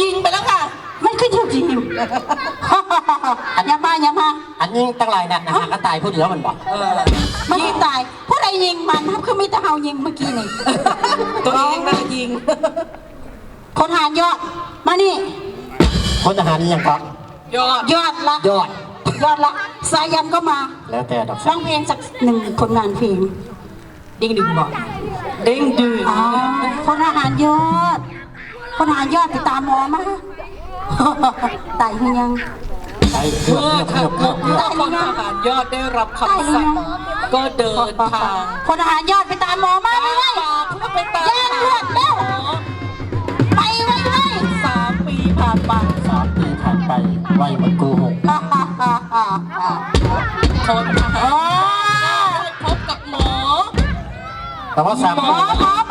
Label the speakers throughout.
Speaker 1: ยิงไปแล้วค่ะ
Speaker 2: มันคือถูกยิงอย่ามาอย่ามา
Speaker 3: อันนี้ตั้งหลายนัดนะฮะก็ตายผู้เดียวมันบอก
Speaker 1: เออ
Speaker 2: มันยิงตายผู้ใดยิงมันครับคือมีแต่เฮายิงเมื่อกี้นี่
Speaker 1: ตัวเองน่ายิง
Speaker 2: คนหารยอดมานี่
Speaker 3: พลทหารนี่ยังครับ
Speaker 1: ยอด
Speaker 2: ยอดละ
Speaker 3: ยอด
Speaker 2: ยอดละสายันก็มา
Speaker 3: แล้วแต่ดอก
Speaker 2: ร้องเพลงสักหนึ่งผลงานเพลง
Speaker 1: ดิ้งดึงบอกเด้งดึง
Speaker 2: อ๋อคนอาหารยอด คนอาหารยอดไปตามหมอมาตายหรือยัง
Speaker 3: ไปเกือบ
Speaker 1: เมื่อ
Speaker 3: เกือบเกือบเกือบเกือบ
Speaker 1: พลทหารยอดได้รับคำสั่งก็เดินทาง
Speaker 2: คนอาหารยอดไปตามหมอมาไม่ไหว
Speaker 1: เพื่อไปตาม
Speaker 2: แย่งเลือดแล้วไปไว้ไว้
Speaker 1: สามปีผ่านไป
Speaker 3: สามปีผ่านไปไวเหมือนกูหก
Speaker 2: ฮ่าฮ่าฮ่าฮ่าฮ่า
Speaker 1: คนทหาร
Speaker 2: อ๋อ
Speaker 1: ได้พบกับหมอ
Speaker 3: แต่ว่าสาม
Speaker 2: หม
Speaker 3: ปี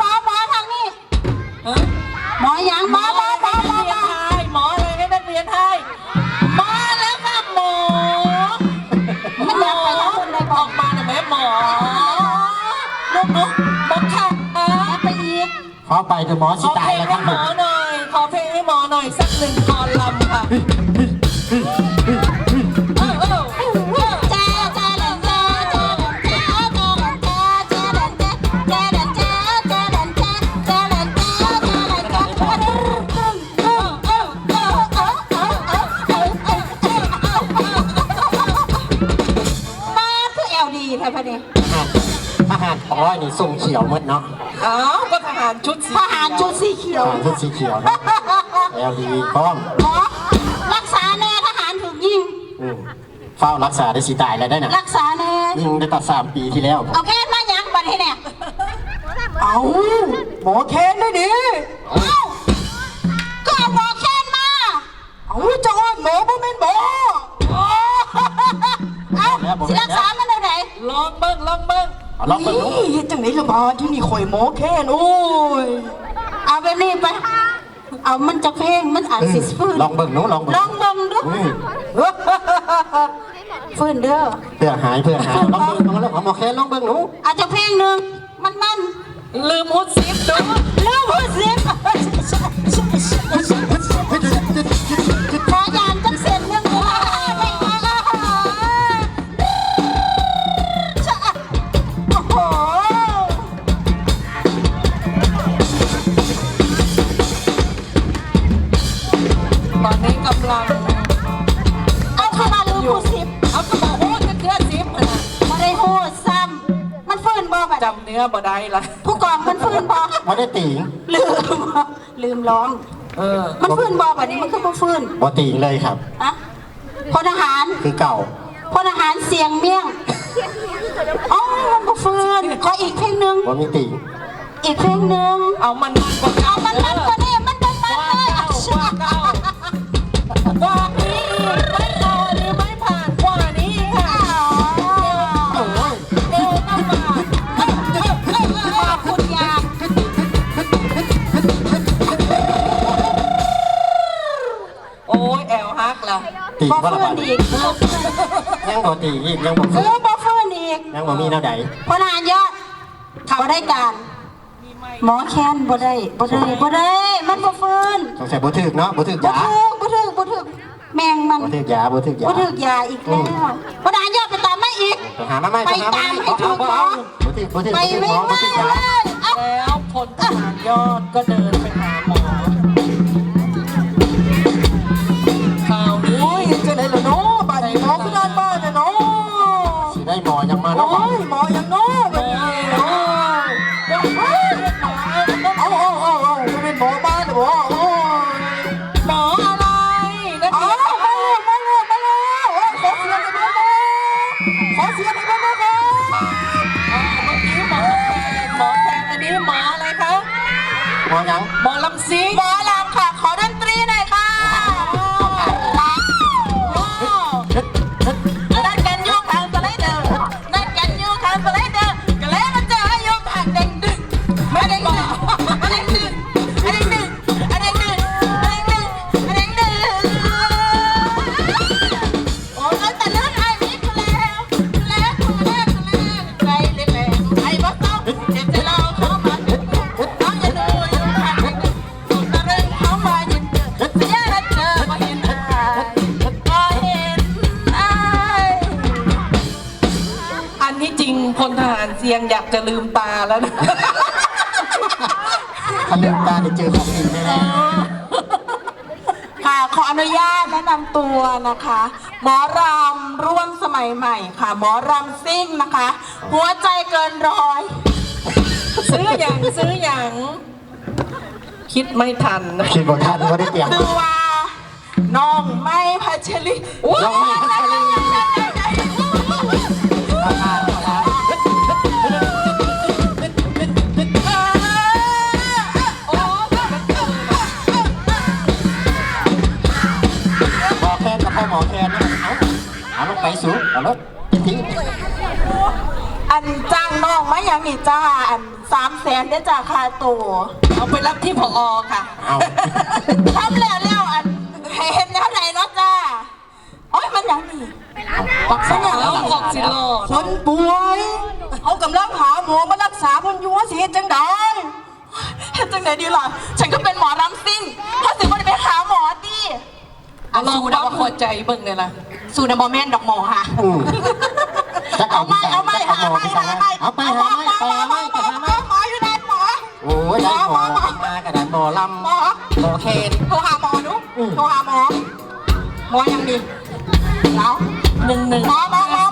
Speaker 3: า
Speaker 1: ไป
Speaker 2: เด
Speaker 1: อะมอ
Speaker 2: ส
Speaker 3: ขสิ
Speaker 1: อ
Speaker 3: ตา
Speaker 1: เพ
Speaker 3: ยแล้วค
Speaker 1: ให้
Speaker 3: รับ
Speaker 1: ห
Speaker 3: ผ
Speaker 1: มอหน่อย ขอเพลงให้หมอหน่อยสักหนึ่งกอนลำค่ะอออ
Speaker 2: คือเอลดีแท้พอดีอา
Speaker 3: หารออยนี่ส่งเขียวหมดเนาะ
Speaker 1: อ้า หารชุดสี
Speaker 2: ทหารชุดสีเขี
Speaker 3: ท
Speaker 2: ยว
Speaker 3: หารชุดสีเขียวนะแล้วดีพร้อม
Speaker 2: หมอรักษาแน่ทหารถูกยิง
Speaker 3: อืมเฝ้ารักษาได้สิตายแล้วได้น่ะ
Speaker 2: รักษาแน่
Speaker 3: ยิงได้ตัดสามปีที่แล้ว
Speaker 2: เอาแค่มายังบัดให้เนี่ย
Speaker 1: เอาหมอเคนได้ดิ
Speaker 2: เบิ้
Speaker 1: งเอา
Speaker 3: ลองไปดู
Speaker 1: นี่เฮ็ดจังไหนละบาที่นี่ข่อยหมอแคนโอ้ย
Speaker 2: เอาไปนี่ไป เอามันจะเพลงมันอาจสิฟื้น
Speaker 3: ลองเบิ่งหนูลองเบิ่ง
Speaker 2: ลองเบิ่งดู
Speaker 3: อืม
Speaker 2: ฟื้นเด้อ
Speaker 3: เพื่อหายเพื่อหายลองเบิ่งหนูแล้วเอาหมอแค่ลองเบิ่งหนู
Speaker 2: อาจจะเพลงหนึ่งมันมัน
Speaker 1: ลืมฮุดซิปดู
Speaker 2: เรื่องพูดเสี นื้อบ่ได้
Speaker 1: ละ
Speaker 2: ผู้กองมันฟื้นบ่
Speaker 3: บ่ได้ติง
Speaker 2: ลืมลืมร้อง
Speaker 1: เออ
Speaker 2: มันฟื้นบ่บัดนี้มันคือบ่ฟื้น
Speaker 3: บ่ติงเลยครับ
Speaker 2: อะพลทหาร
Speaker 3: คือเก่า
Speaker 2: พลทหารเสียงเมี่ยงอ๋อมันบ่ฟื้นขออีกเพลงหนึ่ง
Speaker 3: บ่มีติง
Speaker 2: อีกเพลงหนึ่ง
Speaker 1: เอามันมันกว่า
Speaker 2: เอามันมันกว่ ละ
Speaker 1: ติง
Speaker 2: บ่บ่
Speaker 3: ละ
Speaker 2: ฟื้
Speaker 3: บานด
Speaker 2: อีก
Speaker 3: ยังบ่ติงอีกยังบ่
Speaker 2: เอ
Speaker 3: ฟื้น
Speaker 2: อบ่ฟื้นอีก
Speaker 3: ยังบ่มีแนวใด
Speaker 2: พลทหารยอดบ่ได้การ หมอแค้นบ่ได้บ่ได้บ่ได้ มันบ่ฟื้น
Speaker 3: สงสัยบ่ถึกเนาะบ่ถึก
Speaker 2: บ่
Speaker 3: ยา
Speaker 2: ถึกบ่ถึกบ่ถึกแมงมัน
Speaker 3: บ่ถึกยาบ่ถึกยา
Speaker 2: บ่ถึกยาอีกแล้วพลทหารยอดไปตามมาอีก
Speaker 3: ไปหามาใหม่ไปหามาใหม่
Speaker 2: ไปตามให้ถูกหมอ
Speaker 3: บ่ถึกบ่ถึก
Speaker 2: ไป
Speaker 3: บ่ถึก
Speaker 2: ไม่
Speaker 3: หมอ
Speaker 2: ไหว
Speaker 3: บ่ถึกยา
Speaker 2: เลยเอ้า
Speaker 1: แล้วพลทหารยอดก็เดิน แล้วนะ
Speaker 3: ถ้าลืมตาจะเจอของดีแน่
Speaker 2: ค่ะ ขออนุญาตแนะนำตัวนะคะ หมอรำร่วมสมัยใหม่ค่ะ หมอรำซิ่งนะคะ หัวใจเกินร้อย
Speaker 1: ซื้ออย่างซื้ออย่าง คิดไม่ทันนะ
Speaker 3: ๆคิดว่าท่านเขาได้เตรียม
Speaker 2: คือว่าน้องไม่พัชริ
Speaker 3: น้องไม่พัชรีหม ไปสูงเอารถทิ้ง
Speaker 2: อันจ้างน้องมาอย่างนี้จ้า อันสามแสนได้จ้าค่าตัว
Speaker 1: เอาไปรับที่พอค่ะ
Speaker 3: เอา
Speaker 2: ทำแล้วแล้วอันให้เห็นแนวไหนเนาะจ้าโอ้ยมันอย่างนี้
Speaker 3: ปักษา
Speaker 1: แล้
Speaker 3: แล้วว
Speaker 1: ออกสิโลด
Speaker 4: คนป่วยเขากำลังหาหมอมารักษาคนอยู่ว่าสิเฮ็ดจังได
Speaker 2: เฮ็ดจังไหนดีล่ะ ฉันก็เป็นหมอรำซิ่งถ้าสิบ่ได้ไปหาหมอดิ
Speaker 1: เอาลองปั๊มหัวใจเบิ่งเลยล่ะ
Speaker 2: สูนบอแม่นดอกหมอค่ะ
Speaker 3: อืมจะเอา
Speaker 2: เอา
Speaker 3: ไป
Speaker 2: ไม่
Speaker 3: ใส่
Speaker 2: เอาไม่
Speaker 3: จะ
Speaker 2: หา
Speaker 3: เอาหมอ
Speaker 2: ไม่
Speaker 3: ไปใส่
Speaker 2: หาไม่
Speaker 3: เอาไปหาไม่ไปหาไม่
Speaker 2: หมออยู่ไหนหมอ
Speaker 3: โอ้ยได้หมอมากันนะหมอลำ
Speaker 2: หมอ
Speaker 3: หมอเคน
Speaker 2: โทรหาหมอดูโทรหาหมอ หมอยังดีแล้ว
Speaker 1: หนึ่งหนึ่ง
Speaker 2: หมอหมอหมอ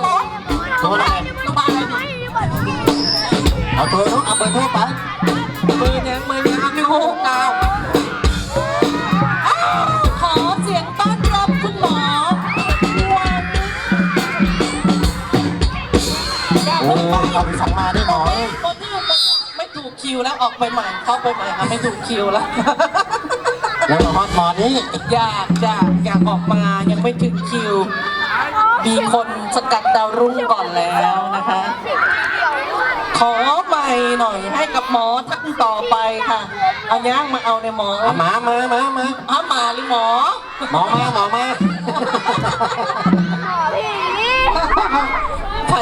Speaker 3: เอาไป
Speaker 1: สั่งมา
Speaker 3: ได้หมอเอ้ย
Speaker 1: คนที่ไม่ถูกคิวแล้วออกไปใหม่เข้าไปใหม่ค่ะไม่ถูกคิวแล้ว
Speaker 3: แล้วมาฮอตหมอนี้
Speaker 1: อยากอยากอยากออกมายังไม่ถึงคิว มีคนสกัดดาวรุ่งก่อนแล้วนะคะ ขอใหม่หน่อยให้กับหมอท่านต่อไปค่ะ เอาย่างมาเอาในหมอ
Speaker 3: เอามามามามา
Speaker 1: เอามาหรือหมอ
Speaker 3: หมอมาหมอมา
Speaker 1: ใคร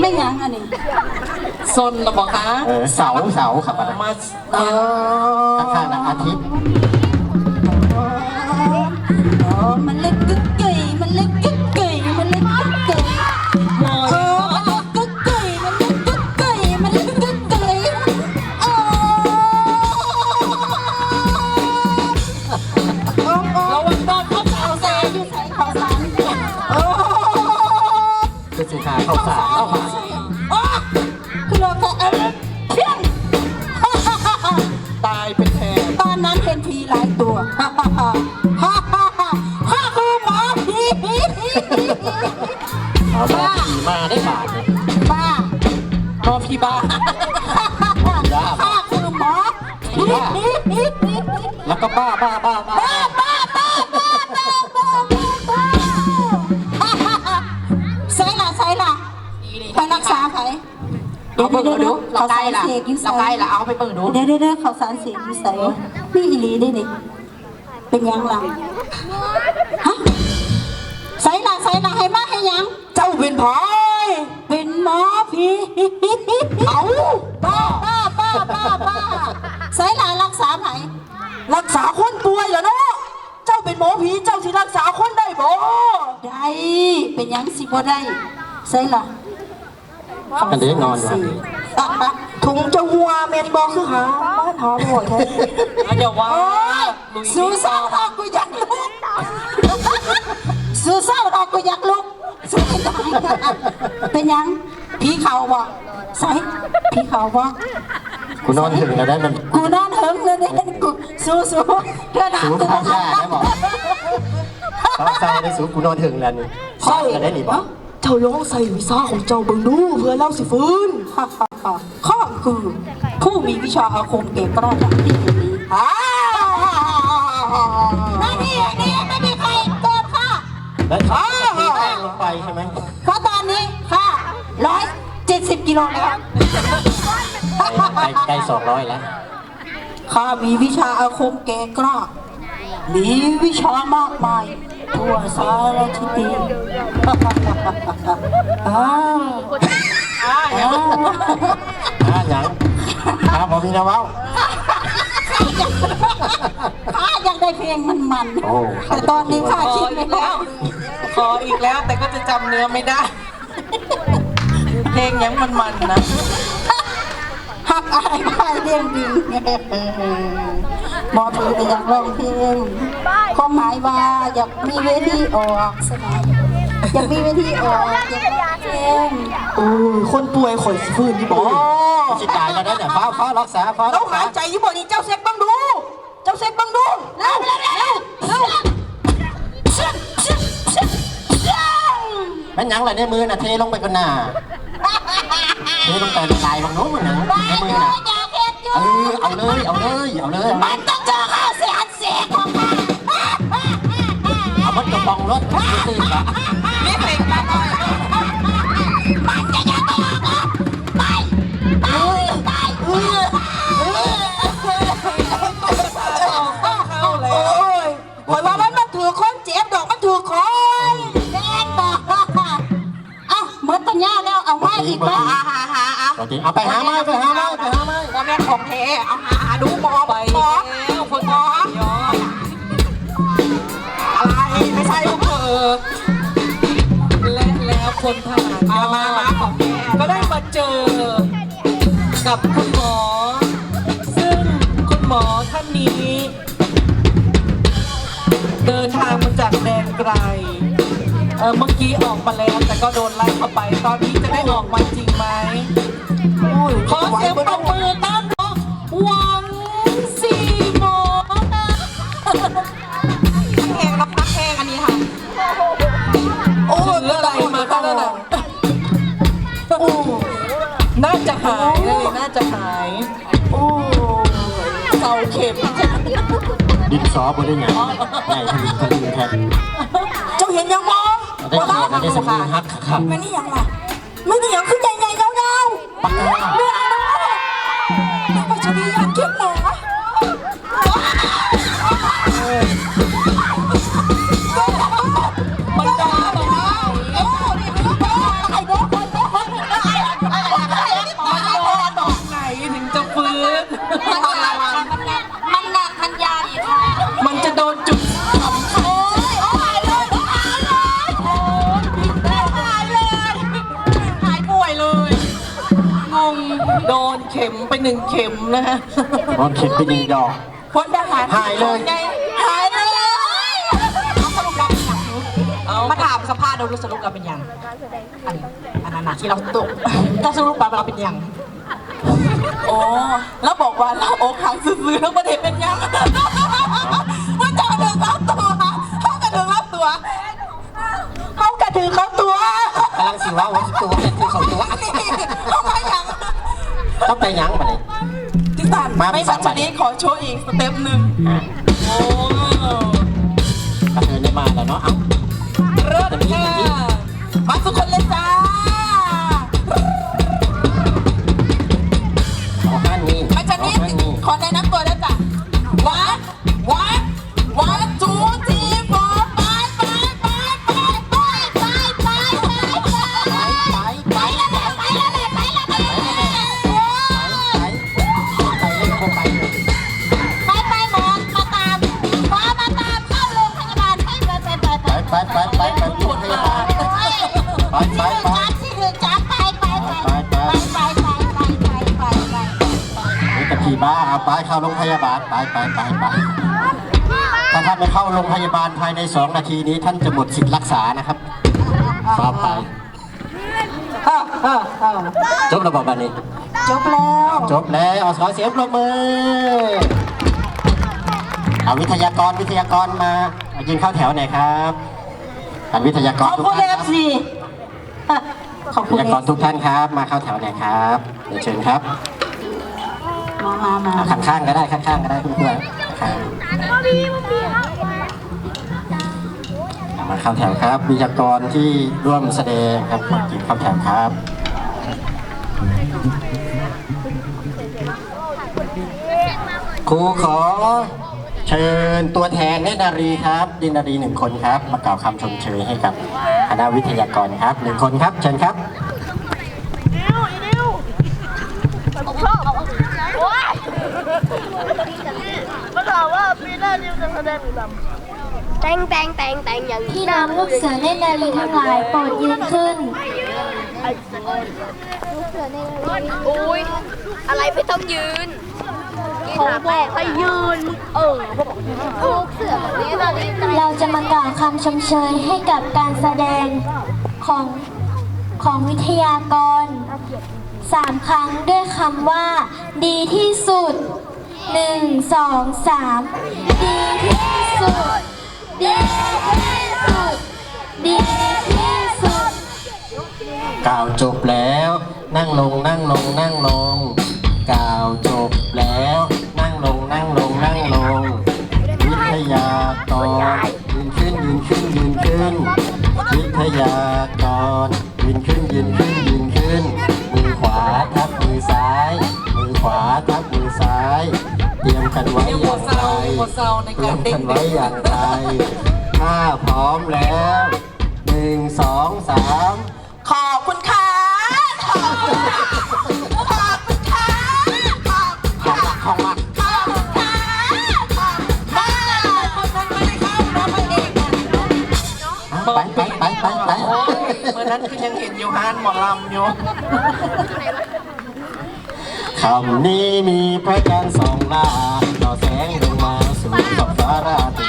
Speaker 2: ไม่ ยังอันนี้
Speaker 1: ซนหรอบอกคะ
Speaker 3: เออเสาเสาครับ
Speaker 1: เอามา
Speaker 3: เออ ข้างๆนะอาทิตย์ บ้า
Speaker 2: บ้า
Speaker 1: บ้า
Speaker 3: บ้าบ้าบ้าบ้า
Speaker 2: บ้าบ้าบ้าใส่ละใส่ละไปรักษาใคร
Speaker 1: เอาเบิ่งดู
Speaker 2: เขาใส่ละเราใกล้ละเอาไปเบิ่งดูเดี๋ยวเดี๋ยวเดี๋ยวเขาสารเสียอยู่ใส่นี่อีหลีได้นี่เป็นยังล่ะฮะใส่ละใส่ละให้มาให้ยัง
Speaker 4: เจ้าเป็นพอย
Speaker 2: เป็นหมอผีเอาบ้าบ้าบ้าบ้าบ้าใส่ละรักษาไผ
Speaker 4: รักษาคนป่วยเหรอเนาะเจ้าเป็นหมอผีเจ้าสิรักษาคนได้บ่
Speaker 2: ได้เป็นหยังสิบ่ได้ใส่ละ
Speaker 3: กันเด็กนอนอยู่
Speaker 2: อะอะ
Speaker 4: ถุงเจ้าหัวเมนบ่คือหาบ้านหาบ่แท้
Speaker 1: เอาอย่าว่าลุย
Speaker 2: สู้เศร้าดอกกูอยากลุกสู้เศร้าดอกกูอยากลุกสู้ไม่ได้เป็นหยังผีเขาบ่ใส่ผีเขาบ่
Speaker 3: กูนอนถึงแล้วได้มัน
Speaker 2: กูนอนเหิงเลยเนี่ยกู สู้สู้เดินหา
Speaker 3: สู
Speaker 2: กู
Speaker 3: ข้าวยาได้หมอเขาใส่ได้สูกูนอนถึงแล้วนี่เศร้ากันได้หนิบ่
Speaker 4: เจ้าลองใส่วิซ่าของเจ้าเบิ่งดูเพื่อเล่าสิฟื้น
Speaker 2: ฮ่าฮ่าฮ่าข้อคือ ผู้มีวิชาอาคมเก่งกล้าอย่างที่นี้
Speaker 4: อ้า
Speaker 2: ไม่มีนี่ไม่มีใครเกินค่ะ
Speaker 3: แล้วตีแป้งลงไปใช่ไหม
Speaker 2: เพราะตอนนี้ค่ะร้อยเจ็ดสิบกิโลแล้ว
Speaker 3: ได้ได้สองร้อยแล้ว
Speaker 2: ข้ามีวิชาอาคมเก่งกล้า มีวิชามากมายทั่วสารทิศอ้าว
Speaker 1: อ่าอย่า
Speaker 2: อ้าว
Speaker 3: อย่างอ่าหมมีนะว้าว
Speaker 2: ข้าอยากได้เพลงมันมันๆ
Speaker 3: โอ้
Speaker 2: แต่ตอนนี้ข้าคิดไม่ได้
Speaker 1: แล้วขออีกแล้วแต่ก็จะจำเนื้อไม่ได้ เพลงยังมันๆนะ
Speaker 4: หักอายบ้านเลี้ยงดีหมอถือก็อยากร้องเพลงความหมายว่าอยากมีเวทีออกสนามอยากมีเวทีออกอยากร้องเพลง
Speaker 1: โอ้ยคนป่วยข่อยสิฟื้นที่บ
Speaker 3: โอ้
Speaker 1: อก
Speaker 3: สิตายแล้วนะเนี่ยฟ้าฟ้ารักษาฟ้า
Speaker 4: เรา
Speaker 3: รักษา
Speaker 4: หายใจอยู่บ่นี่เจ้าเซ็กบังดู เจ้าเซ็กบังดูเร็วเร็วเร็วเร็ว
Speaker 3: แม่นหยังไรในมือน่ะเทลงไปกันหน้า เทลงไปละลายบางโน้นมันหนังในมือน่ะเออเอาเลยเอาเลยเอาเลย
Speaker 2: มันต้องเจอข้าวเสียนเสียของมัน
Speaker 3: เอามันกระบองรถตื่นละ
Speaker 1: นี่เพลงมาหน่อย
Speaker 2: มันจะ
Speaker 4: จ
Speaker 3: ริงเอาไปหาไม้ไปหาไม้ไปหาไม้
Speaker 4: ว่าแม่ของแท้เอาหาหาดูหมอ
Speaker 1: ไป
Speaker 4: หมอ
Speaker 1: แล้วคน
Speaker 4: หมอ
Speaker 1: ย้อน
Speaker 4: อะไรไม่ใช่ลูกเออ
Speaker 1: และแล้วคนทหาร
Speaker 4: มามามาของแท้
Speaker 1: ก็ได้มาเจอ กับคุณหมอ ซึ่งคุณหมอท่านนี้ เดินทางมาจากแดนไกลเออเมื่อกี้ออกมาแล้วแต่ก็โดนไล่เข้าไป ตอนนี้จะได้ออกมาจริงไหม
Speaker 4: อุ้ย
Speaker 1: ขอเสียงปรบมือต้อนรับหวังสีหมอ
Speaker 4: แห้งรับพักแห้งอันนี้ค่ะ
Speaker 1: โอ้ถือะไรมาก็นั่นน่ะโอ้น่าจะหายเลยน่าจะหาย
Speaker 4: โอ้
Speaker 1: เกาเข็ม
Speaker 3: ดินซอบนได้หยังใหญ่ทะลึงทะลึ่งแทน
Speaker 4: เจ้าเห็นยังมอง
Speaker 3: ได้เขียนได้สมบูรณ์ฮักขับ
Speaker 4: ไม่นี่ยังล่ะ
Speaker 1: ข็มไปหนึ่งเข็มนะฮะ
Speaker 3: โดนเข็มไปหนึ่งดอก
Speaker 4: พลทหาร
Speaker 3: หายเลย
Speaker 4: ไงหายเลยเอาสรุปเราเป็นยัง
Speaker 1: เอา
Speaker 4: มาถามสภาพเราดูสรุปเราเป็นยังอันอันนั้นนะที่เราตกถ้าสรุปเราเราเป็นยังโอ้แล้วบอกว่าเราอกหักซื้อๆแล้วประเด็นเป็นยังว่าจะเดินรับตัวเขากระเดินรับตัวเขากระถือเขาตัว
Speaker 3: กำลังสิว่าว่าตัวเป็นตัวสองตัว
Speaker 4: เขาไปยัง
Speaker 3: ต้องไปหยังมาเลย
Speaker 4: ที่สัน
Speaker 3: มา
Speaker 4: ไม่สันชนิดขอโชว์อีกสเต็ปหนึ่ง
Speaker 1: โอ้
Speaker 3: กระเทินได้มาแล้วเนาะ เอ้า
Speaker 1: เลิศค่ะ
Speaker 4: มาสุกคนเลยจ้า
Speaker 3: เอาห้านนี้
Speaker 4: มาชนิด
Speaker 3: เอาห้านนี้
Speaker 4: ขอแนะนำ
Speaker 3: บ้าเอาไปเข้าโรงพยาบาลไปไปไปไปถ้าท่านไม่เข้าโรงพยาบาลภายในสองนาทีนี้ท่านจะหมดสิทธิ์รักษานะครับฟ้าไป
Speaker 4: อะอะอะ
Speaker 3: จบระบบบันนี้
Speaker 4: จบแล้ว
Speaker 3: จบแล้วขอเสียงปรบมือเอาวิทยากรวิทยากรมายืนเข้าแถวหน่อยครับท่านวิทยาก
Speaker 4: ข
Speaker 3: ร
Speaker 4: อบ
Speaker 3: ทุก
Speaker 4: คุณ
Speaker 3: ท่าน
Speaker 4: เอ
Speaker 3: ค
Speaker 4: ฟ
Speaker 3: รับ
Speaker 4: ซีขอบ
Speaker 3: วิ
Speaker 4: คุณ
Speaker 3: ทยากรทุกท่านครับ มาเข้าแถวหน่อยครับเดี๋ยวเชิญครับ
Speaker 4: มามามา
Speaker 3: เอาข้างๆก็ได้ข้างๆก็ได้คุณครูข้างเอามาเข้าแถวครับวิทยากรที่ร่วมแสดงครับมายืนเข้าแถวครับครูขอเชิญตัวแทนเนตรนารีครับดินนารีหนึ่งคนครับมากล่าวคำชมเชยให้กับคณะวิทยากรครับหนึ่งคนครับเชิญครับ
Speaker 5: มาถามว่าปีหน้านิวจะแสดงหรือลำแต่งแต่งแต่งแต่งอย่าง
Speaker 6: พี่น้องลูกเสือเล่นนาลีทั้งหลายโปรดยืนขึ้น
Speaker 5: อุ้ยอะไรไม่ต้องยืนเขาบอกให้ยืนมึงเออเขาบอกลูกเสือแบบนี้เราดีใจ
Speaker 6: เราจะมากล่าวคำชมเชยให้กับการแสดงของของวิทยากรสามครั้งด้วยคำว่า ดีที่สุด หนึ่งสองสามดีที่สุด ดีที่สุด ดีที่สุด
Speaker 3: กล่าวจบแล้ว นั่งลงนั่งลงนั่งลง กล่าวจบแล้ว นั่งลงนั่งลงนั่งลง วิทยากรยืนขึ้นยืนขึ้นยืนขึ้น วิทยากรยืนขึ้นยืนขึ้นยืนขึ้นมือขวาทับมือซ้าย มือขวาทับมือซ้าย เตรียมกันไว้อย่างไร
Speaker 1: เต
Speaker 3: รี
Speaker 1: ย
Speaker 3: มกันไว้อย่างไรถ้าพร้อมแล้วหนึ่งสองสาม
Speaker 2: ขอบคุณค่ะขอบคุณค่ะขอบคุณค่ะขอบคุณค่ะ
Speaker 3: ของมา
Speaker 2: ขอคุณค่ะขอคุณค่ะคนนั้นไม่ได้เข้านะพระเอ
Speaker 3: ไปไปไปไปไป
Speaker 1: เมื่อนั้นคือยังเห็นอยู่ฮานหมอลำอยู่
Speaker 3: คำนี้มีพระจันทร์สองหน้าต่อแสงลงมาสู่ขอบฟ้าราตรี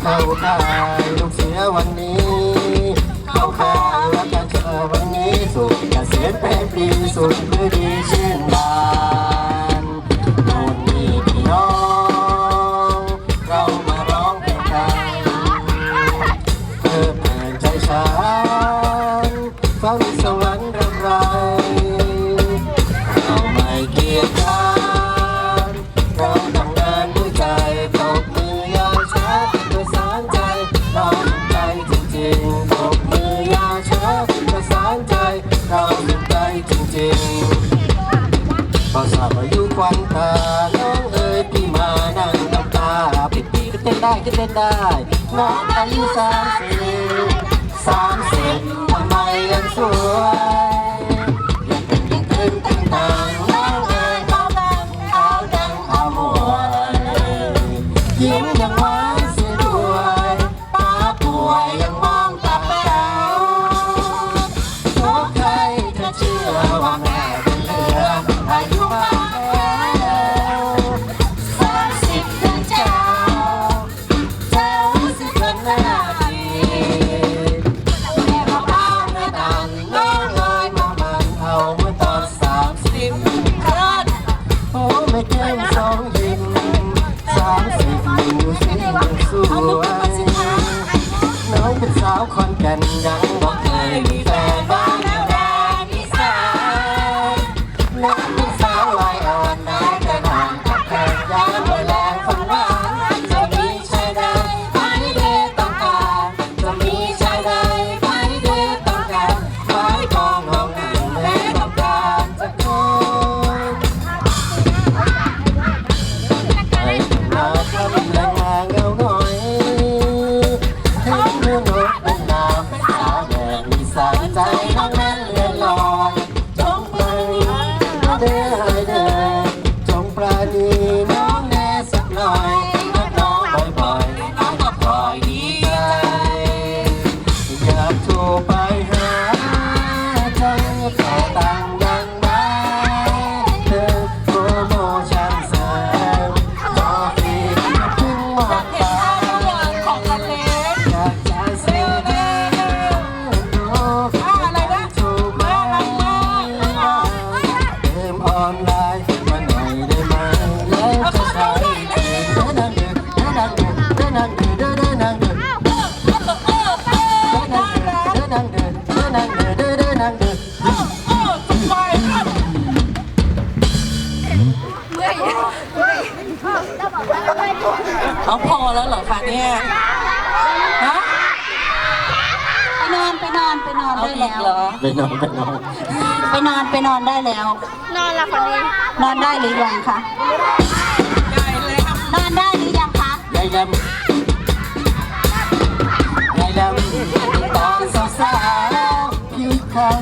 Speaker 3: เข้าค่ายลูกเสือวันนี้ เข้าค่ายรักกันเจอวันนี้สุขเกษตรเป็นปรีสุขฤดีชื่น ภาษาบอายุควันตาน้องเอ๋ยพี่มานั่งน้ำตาปิดปีก็เต้นได้ก็เต้นได้ น้องอายุสามสิบสามสิบทำไมยังสวยยังเป็นยังตึงตึงตังน้อง ออนไลน์มาหน่อยได้ไหมแล้วจะใช้เดินนังเดินเดินนังเดินเดินนังเดินเดินนังเดินเดินนังเดินเดินนังเดินเดินเดินนังเดิน
Speaker 1: เอาพอแล้วเหรอคะเนี่ยฮะ
Speaker 6: ไปนอนไปนอนไปนอน
Speaker 1: เอา
Speaker 6: ได้
Speaker 1: อีก
Speaker 6: แล้ว
Speaker 1: เหรอ
Speaker 3: ไปนอนไปนอน
Speaker 6: ไปนอนไปนอนได้แล้ว
Speaker 5: นอนละคนนี้
Speaker 6: นอนได้หรือยังคะ
Speaker 1: ได้เลยครับ
Speaker 6: นอนได้หรือยังคะ
Speaker 3: ยายดำยายดำตอนสาวๆผิวขาว